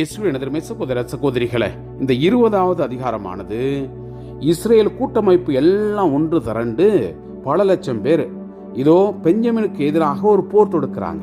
இயேசுவின் எதிர்மை சகோதர சகோதரிகளே இந்த இருபதாவது அதிகாரமானது இஸ்ரேல் கூட்டமைப்பு எல்லாம் ஒன்று திரண்டு பல லட்சம் பேர் இதோ பெஞ்சமினுக்கு எதிராக ஒரு போர் தொடுக்கிறாங்க.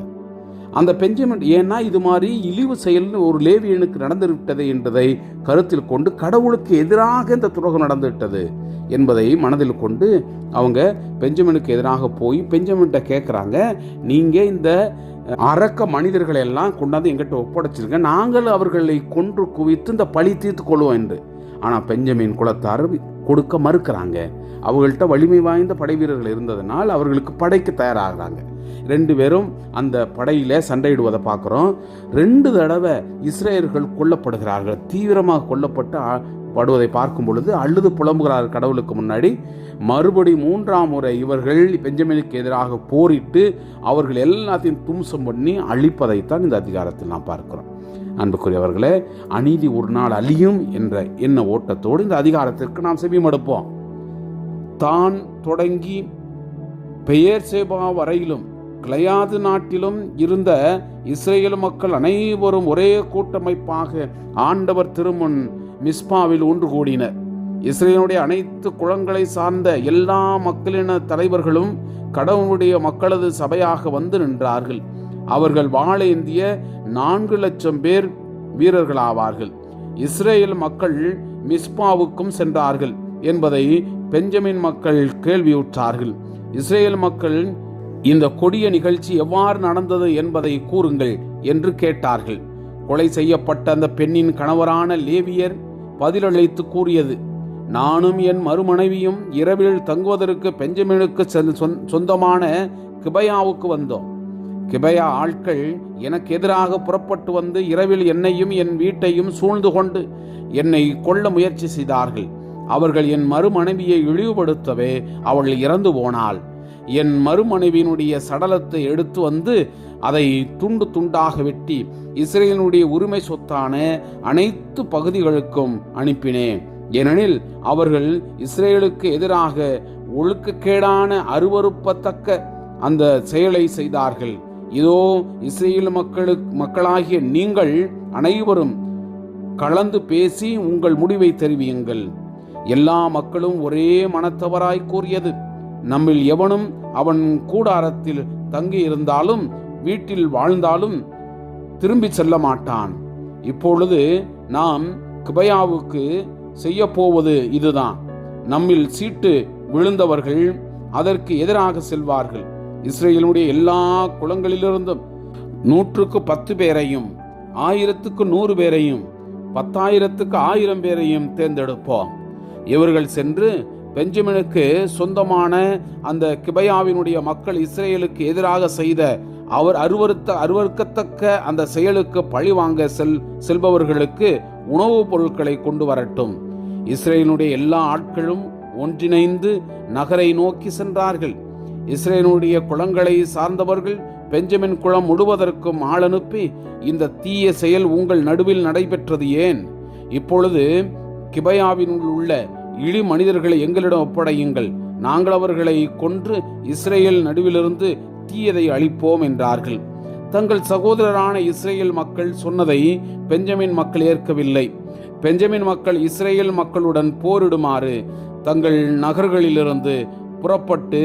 அந்த பெஞ்சமின் ஏன்னா இது மாதிரி இழிவு செயல் ஒரு லேவியனுக்கு நடந்துவிட்டது என்பதை கருத்தில் கொண்டு கடவுளுக்கு எதிராக இந்த துரோகம் நடந்துவிட்டது என்பதை மனதில் கொண்டு அவங்க பெஞ்சமினுக்கு எதிராக போய் பெஞ்சமின்கிட்ட கேட்குறாங்க நீங்கள் இந்த அரக்க மனிதர்களை எல்லாம் கொண்டாந்து எங்கிட்ட ஒப்படைச்சிருங்க. நாங்கள் அவர்களை கொன்று குவித்து இந்த பழி தீர்த்து கொள்வோம் என்று. ஆனால் பெஞ்சமின் குலத்தார் கொடுக்க மறுக்கிறாங்க. அவங்கள்ட்ட வலிமை வாய்ந்த படை வீரர்கள் இருந்ததுனால் அவர்களுக்கு படைக்கு தயாராகிறாங்க. ரெண்டு பேரும் அந்த படையில் சண்டையிடுவதை பார்க்குறோம். ரெண்டு தடவை இஸ்ரேலர்கள் கொல்லப்படுகிறார்கள். தீவிரமாக கொல்லப்பட்டு படுவதை பார்க்கும் பொழுது அழுது புலம்புகிறார் கடவுளுக்கு முன்னாடி. மறுபடி மூன்றாம் முறை இவர்கள் பெஞ்சமினுக்கு எதிராக போரிட்டு அவர்கள் எல்லாத்தையும் தும்சம் பண்ணி அழிப்பதைத்தான் இந்த அதிகாரத்தில் நாம் பார்க்கிறோம். அன்புக்குரியவர்களே அநீதி ஒரு நாள் அழியும் என்ற எண்ண ஓட்டத்தோடு இந்த அதிகாரத்திற்கு நாம் செவிமடுப்போம். தான் தொடங்கி பெயர் சேபா வரையிலும் கிளையாது நாட்டிலும் இருந்த இஸ்ரேல் மக்கள் அனைவரும் ஒரே கூட்டமைப்பாக ஆண்டவர் திருமுன் மிஸ்பாவில் ஒன்று கூடினர். இஸ்ரேலுடைய அனைத்து குளங்களை சார்ந்த எல்லா மக்களின தலைவர்களும் கடவுளுடைய மக்களது சபையாக வந்து நின்றார்கள். அவர்கள் வாழேந்திய நான்கு லட்சம் பேர் வீரர்களாவார்கள். இஸ்ரேல் மக்கள் மிஸ்பாவுக்கும் சென்றார்கள் என்பதை பெஞ்சமின் மக்கள் கேள்வியுற்றார்கள். இஸ்ரேல் மக்கள் இந்த கொடிய நிகழ்ச்சி எவ்வாறு நடந்தது என்பதை கூறுங்கள் என்று கேட்டார்கள். கொலை செய்யப்பட்ட அந்த பெண்ணின் கணவரான லேவியர் பதிலளித்து கூறியது நானும் என் மறுமனைவியும் இரவில் தங்குவதற்கு பெஞ்சமினுக்கு சொந்தமான கிபயாவுக்கு வந்தோம். கிபயா ஆட்கள் எனக்கு எதிராக புறப்பட்டு வந்து இரவில் என்னையும் என் வீட்டையும் சூழ்ந்து கொண்டு என்னை கொல்ல முயற்சி செய்தார்கள். அவர்கள் என் மறுமனைவியை இழிவுபடுத்தவே அவள் இறந்து போனாள். என் மறுமனைவியினுடைய சடலத்தை எடுத்து வந்து அதை துண்டு துண்டாக வெட்டி இஸ்ரேலினுடைய உரிமை சொத்தான அனைத்து பகுதிகளுக்கும் அனுப்பினேன். ஏனெனில் அவர்கள் இஸ்ரேலுக்கு எதிராக ஒழுக்கக்கேடான அருவருப்பத்தக்க அந்த செயலை செய்தார்கள். இதோ இஸ்ரேல் மக்களுக்கு மக்களாகிய நீங்கள் அனைவரும் கலந்து பேசி உங்கள் முடிவை தெரிவியுங்கள். எல்லா மக்களும் ஒரே மனத்தவராய் கூறியது. நம்மில் எவனும் அவன் கூடாரத்தில் தங்கி இருந்தாலும் வீட்டில் வாழ்ந்தாலும் திரும்பி செல்ல மாட்டான். இப்பொழுது நாம் கிபயாவுக்கு செய்ய போவது இதுதான். நம்மில் சீட்டு விழுந்தவர்கள் அதற்கு எதிராக செல்வார்கள். இஸ்ரேலுடைய எல்லா குளங்களிலிருந்தும் நூற்றுக்கு பத்து பேரையும் ஆயிரத்துக்கு நூறு பேரையும் பத்தாயிரத்துக்கு ஆயிரம் பேரையும் தேர்ந்தெடுப்போம். இவர்கள் சென்று பெஞ்சமினுக்கு சொந்தமான அந்த கிபயாவினுடைய மக்கள் இஸ்ரேலுக்கு எதிராக செய்த அவர் அருவருத்த அருவருக்கத்தக்க அந்த செயலுக்கு பழி வாங்க செல் செல்பவர்களுக்கு உணவுப் பொருட்களை கொண்டு வரட்டும். இஸ்ரேலினுடைய எல்லா ஆட்களும் ஒன்றிணைந்து நகரை நோக்கி சென்றார்கள். இஸ்ரேலுடைய குளங்களை சார்ந்தவர்கள் பெஞ்சமின் குளம் முழுவதற்கும் ஆள் அனுப்பி இந்த தீய செயல் உங்கள் நடுவில் நடைபெற்றது ஏன்? இப்பொழுது கிபையாவினுள் உள்ள இழி மனிதர்களை எங்களிடம் ஒப்படையுங்கள். நாங்கள் அவர்களை கொன்று இஸ்ரேல் நடுவிலிருந்து தீயதை அழிப்போம் என்றார்கள். தங்கள் சகோதரரான இஸ்ரேல் மக்கள் சொன்னதை பெஞ்சமின் மக்கள் ஏற்கவில்லை. பெஞ்சமின் மக்கள் இஸ்ரேல் மக்களுடன் போரிடுமாறு தங்கள் நகர்களிலிருந்து புறப்பட்டு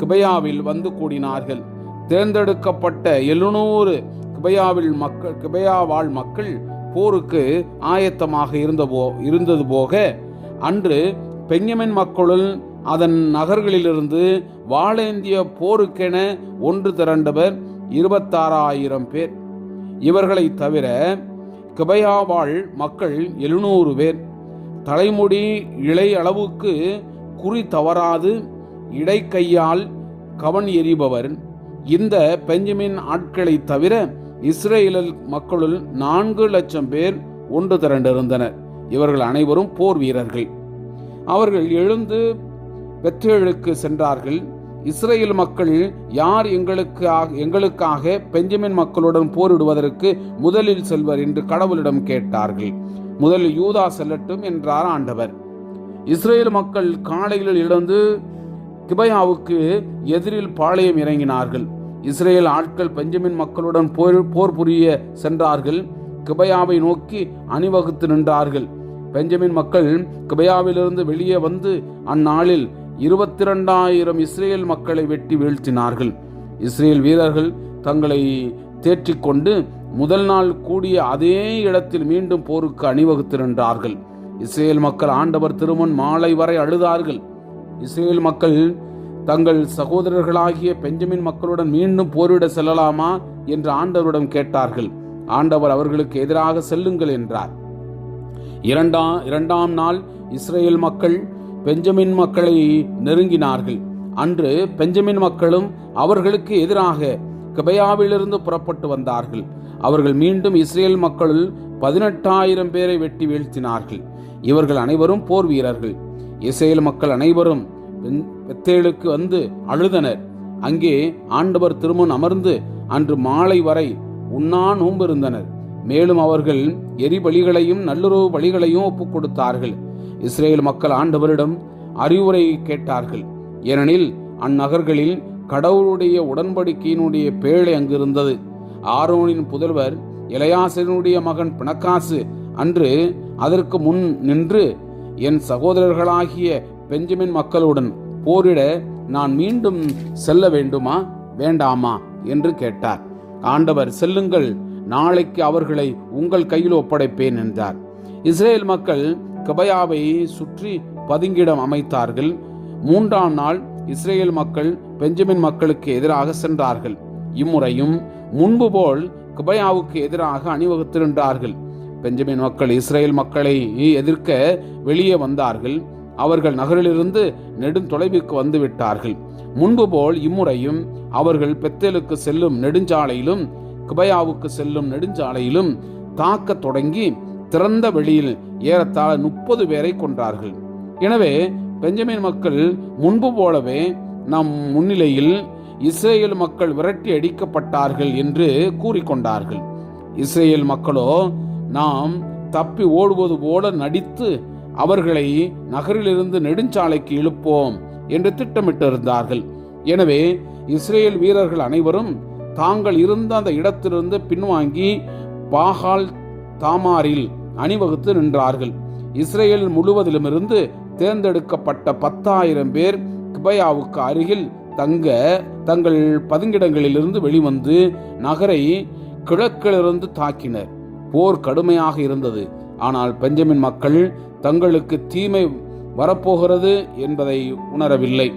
கிபயாவில் வந்து கூடினார்கள். தேர்ந்தெடுக்கப்பட்ட எழுநூறு கிபயாவில் மக்கள் கிபையாவாழ் மக்கள் போருக்கு ஆயத்தமாக இருந்தபோ இருந்தது போக அன்று பெஞ்சமின் மக்களுள் அதன் நகர்களிலிருந்து வாழேந்திய போருக்கென ஒன்று திரண்டவர் இருபத்தாறாயிரம் பேர். இவர்களை தவிர கிபயா மக்கள் எழுநூறு பேர். தலைமுடி இலை அளவுக்கு குறி தவறாது இடைக்கையால் கவன் எறிபவர். இந்த பெஞ்சமின் ஆட்களை தவிர இஸ்ரேலில் மக்களுள் நான்கு லட்சம் பேர் ஒன்று திரண்டிருந்தனர். இவர்கள் அனைவரும் போர் வீரர்கள். அவர்கள் எழுந்து பெத்தேலுக்கு சென்றார்கள். இஸ்ரேல் மக்கள் யார் எங்களுக்கு எங்களுக்காக பெஞ்சமின் மக்களுடன் போரிடுவதற்கு முதலில் செல்வர் என்று கடவுளிடம் கேட்டார்கள். முதலில் யூதா செல்லட்டும் என்றார் ஆண்டவர். இஸ்ரேல் மக்கள் காலையில் எழுந்து கிபயாவுக்கு எதிரில் பாளையம் இறங்கினார்கள். இஸ்ரேல் ஆட்கள் பெஞ்சமின் மக்களுடன் போர் போர் புரிய சென்றார்கள். கிபயாவை நோக்கி அணிவகுத்து நின்றார்கள். பெஞ்சமின் மக்கள் கிபயாவிலிருந்து வெளியே வந்து அந்நாளில் இருபத்தி இரண்டாயிரம் இஸ்ரேல் மக்களை வெட்டி வீழ்த்தினார்கள். இஸ்ரேல் வீரர்கள் தங்களை தேற்றிக்கொண்டு முதல் நாள் கூடிய அதே இடத்தில் மீண்டும் போருக்கு அணிவகுத்திருந்தார்கள். இஸ்ரேல் மக்கள் ஆண்டவர் திருமன் மாலை வரை அழுதார்கள். இஸ்ரேல் மக்கள் தங்கள் சகோதரர்களாகிய பெஞ்சமின் மக்களுடன் மீண்டும் போரிட செல்லலாமா என்று ஆண்டவரிடம் கேட்டார்கள். ஆண்டவர் அவர்களுக்கு எதிராக செல்லுங்கள் என்றார். இரண்டாம் இரண்டாம் நாள் இஸ்ரேல் மக்கள் பெஞ்சமின் மக்களை நெருங்கினார்கள். அன்று பெஞ்சமின் மக்களும் அவர்களுக்கு எதிராக கிபயாவிலிருந்து புறப்பட்டு வந்தார்கள். அவர்கள் மீண்டும் இஸ்ரேல் மக்களுள் பதினெட்டாயிரம் பேரை வெட்டி வீழ்த்தினார்கள். இவர்கள் அனைவரும் போர் வீரர்கள். இஸ்ரேல் மக்கள் அனைவரும் பெத்தேலுக்கு வந்து அழுதனர். அங்கே ஆண்டவர் திருமண் அமர்ந்து அன்று மாலை வரை உண்ணா நோம்பிருந்தனர். மேலும் அவர்கள் எரிபலிகளையும் நல்லுறவு பலிகளையும் ஒப்புக் கொடுத்தார்கள் இஸ்ரேல் மக்கள் ஆண்டவரிடம் அறிவுரை கேட்டார்கள். ஏனெனில் அந்நகர்களில் கடவுளுடைய உடன்படிக்கையினுடைய பேழை அங்கு இருந்தது ஆரோனின் புதல்வர் இளையாசனுடைய மகன் பிணக்காசு அன்று அதற்கு முன் நின்று என் சகோதரர்களாகிய பெஞ்சமின் மக்களுடன் போரிட நான் மீண்டும் செல்ல வேண்டுமா? வேண்டாமா? என்று கேட்டார். ஆண்டவர் செல்லுங்கள். நாளைக்கு அவர்களை உங்கள் கையில் ஒப்படைப்பேன் என்றார். இஸ்ரேல் மக்கள் கபயாவை சுற்றி பதுங்கிடம் அமைத்தார்கள். மூன்றாம் நாள் இஸ்ரேல் மக்கள் பெஞ்சமின் மக்களுக்கு எதிராக சென்றார்கள். இம்முறையும் முன்பு போல் கபயாவுக்கு எதிராக அணிவகுத்து நின்றார்கள் பெஞ்சமின் மக்கள் இஸ்ரேல் மக்களை எதிர்க்க வெளியே வந்தார்கள். அவர்கள் நகரிலிருந்து நெடுந்தொலைவுக்கு வந்து விட்டார்கள் முன்பு போல் இம்முறையும் அவர்கள் பெத்தேலுக்கு செல்லும் நெடுஞ்சாலையிலும் கிபயாவுக்கு செல்லும் நெடுஞ்சாலையிலும் தாக்கத் தொடங்கி திறந்த வெளியில் ஏறத்தாழ முப்பது பேரை கொன்றார்கள். எனவே பெஞ்சமின் மக்கள் முன்பு போலவே நம் முன்னிலையில் இஸ்ரேல் மக்கள் விரட்டி அடிக்கப்பட்டார்கள் என்று கூறிக்கொண்டார்கள். இஸ்ரேல் மக்களோ நாம் தப்பி ஓடுவது போல நடித்து அவர்களை நகரிலிருந்து நெடுஞ்சாலைக்கு இழுப்போம் என்று திட்டமிட்டிருந்தார்கள். எனவே இஸ்ரேல் வீரர்கள் அனைவரும் தாங்கள் இருந்த அந்த இடத்திலிருந்து பின்வாங்கி பாகால் தாமாரில் அணிவகுத்து நின்றார்கள். இஸ்ரேல் முழுவதிலுமிருந்து தேர்ந்தெடுக்கப்பட்ட பத்தாயிரம் பேர் கிபயாவுக்கு அருகில் தங்க தங்கள் பதுங்கிடங்களிலிருந்து வெளிவந்து நகரை கிழக்கிலிருந்து தாக்கினர். போர் கடுமையாக இருந்தது. ஆனால் பெஞ்சமின் மக்கள் தங்களுக்கு தீமை வரப்போகிறது என்பதை உணரவில்லை.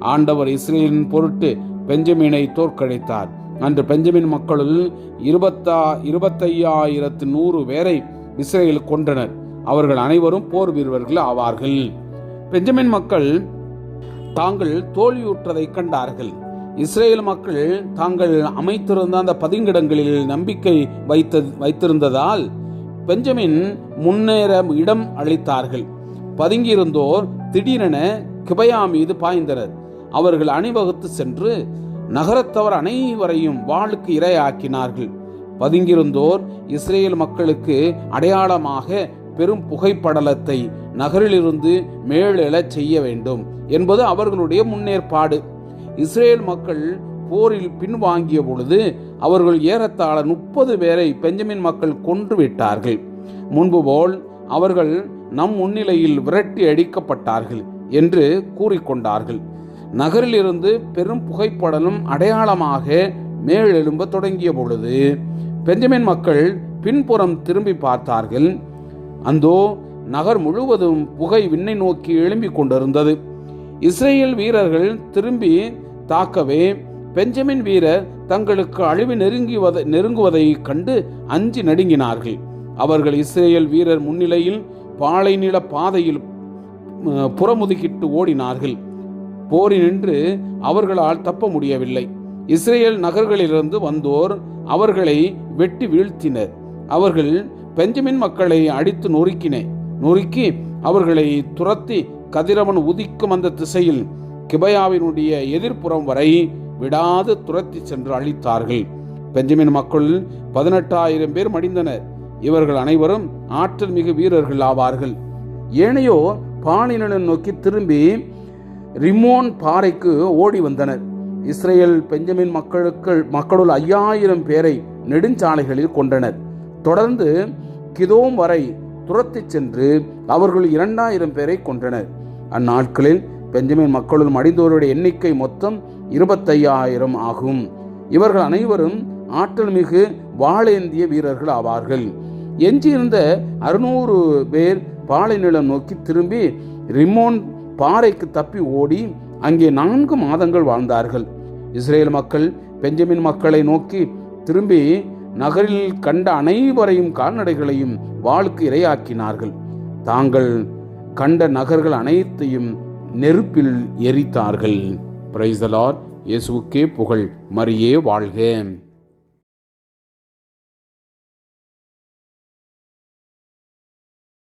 ஆண்டவர் இஸ்ரேலின் பொருட்டு பெஞ்சமினை தோற்கடித்தார். அன்று பெஞ்சமின் மக்களுள் இருபத்தா இருபத்தையாயிரத்து நூறு பேரை இஸ்ரேல் கொன்றனர். அவர்கள் அனைவரும் போர் வீரர்கள் ஆவார்கள். பெஞ்சமின் மக்கள் தாங்கள் தோல்வியுற்றதை கண்டார்கள். இஸ்ரேல் மக்கள் தாங்கள் அமைத்திருந்த அந்த பதுங்கிடங்களில் நம்பிக்கை வைத்த வைத்திருந்ததால் பெஞ்சமின் முன்னேற இடம் அளித்தார்கள். பதுங்கியிருந்தோர் திடீரென கிபயா மீது பாய்ந்தனர். அவர்கள் அணிவகுத்து சென்று நகரத்தவர் அனைவரையும் வாளுக்கு இரையாக்கினார்கள். பதுங்கியிருந்தோர் இஸ்ரேல் மக்களுக்கு அடையாளமாக பெரும் புகைப்படலத்தை நகரிலிருந்து மேலெழச் செய்ய வேண்டும் என்பது அவர்களுடைய முன்னேற்பாடு. இஸ்ரேல் மக்கள் போரில் பின்வாங்கிய பொழுது அவர்கள் ஏறத்தாழ முப்பது பேரை பெஞ்சமின் மக்கள் கொன்று விட்டார்கள். முன்பு போல் அவர்கள் நம் முன்னிலையில் விரட்டி அடிக்கப்பட்டார்கள் என்று கூறிக்கொண்டார்கள். நகரிலிருந்து பெரும் புகைப்படலும் அடையாளமாக மேலெழும்ப தொடங்கிய பொழுது பெஞ்சமின் மக்கள் பின்புறம் திரும்பி பார்த்தார்கள். அந்தோ நகர் முழுவதும் புகை விண்ணை நோக்கி எழும்பிக் கொண்டிருந்தது. இஸ்ரேல் வீரர்கள் திரும்பி தாக்கவே பெஞ்சமின் வீரர் தங்களுக்கு அழிவு நெருங்கிவதை நெருங்குவதை கண்டு அஞ்சி நடுங்கினார்கள். அவர்கள் இஸ்ரேல் வீரர் முன்னிலையில் பாலை நில பாதையில் புறமுதுகிட்டு ஓடினார்கள். போரினின்று அவர்களால் தப்ப முடியவில்லை. இஸ்ரேல் நகர்களிலிருந்து வந்தோர் அவர்களை வெட்டி வீழ்த்தினர். அவர்கள் பெஞ்சமின் மக்களை அடித்து நொறுக்கின. நொறுக்கி அவர்களை துரத்தி கதிரவன் உதிக்கும் அந்த திசையில் கிபயாவினுடைய எதிர்ப்புறம் வரை விடாது துரத்தி சென்று அழித்தார்கள். பெஞ்சமின் மக்கள் பதினெட்டாயிரம் பேர் மடிந்தனர். இவர்கள் அனைவரும் ஆற்றல் மிகு வீரர்கள் ஆவார்கள். ஏனையோ பாலினன் நோக்கி திரும்பி ரிமோன் பாறைக்கு ஓடி வந்தனர். இஸ்ரேல் பெஞ்சமின் மக்களுக்கு மக்களுள் ஐயாயிரம் பேரை நெடுஞ்சாலைகளில் கொண்டனர் தொடர்ந்து கிதோம் வரை துரத்திச் சென்று அவர்கள் இரண்டாயிரம் பேரை கொன்றனர். அந்நாட்களில் பெஞ்சமின் மக்களுள் மடிந்தோருடைய எண்ணிக்கை மொத்தம் இருபத்தையாயிரம் ஆகும். இவர்கள் அனைவரும் ஆற்றல் மிகு வாழேந்திய வீரர்கள் ஆவார்கள். எஞ்சியிருந்த அறுநூறு பேர் பாலை நிலம் நோக்கி திரும்பி ரிமோன் பாறைக்கு தப்பி ஓடி அங்கே நான்கு மாதங்கள் வாழ்ந்தார்கள். இஸ்ரேல் மக்கள் பெஞ்சமின் மக்களை நோக்கி திரும்பி நகரில் கண்ட அனைவரையும் கால்நடைகளையும் வாளுக்கு இரையாக்கினார்கள். தாங்கள் கண்ட நகர்கள் அனைத்தையும் நெருப்பில் எரித்தார்கள். பிரைசலார் இயேசுக்கே புகழ். மரியே வாழ்க.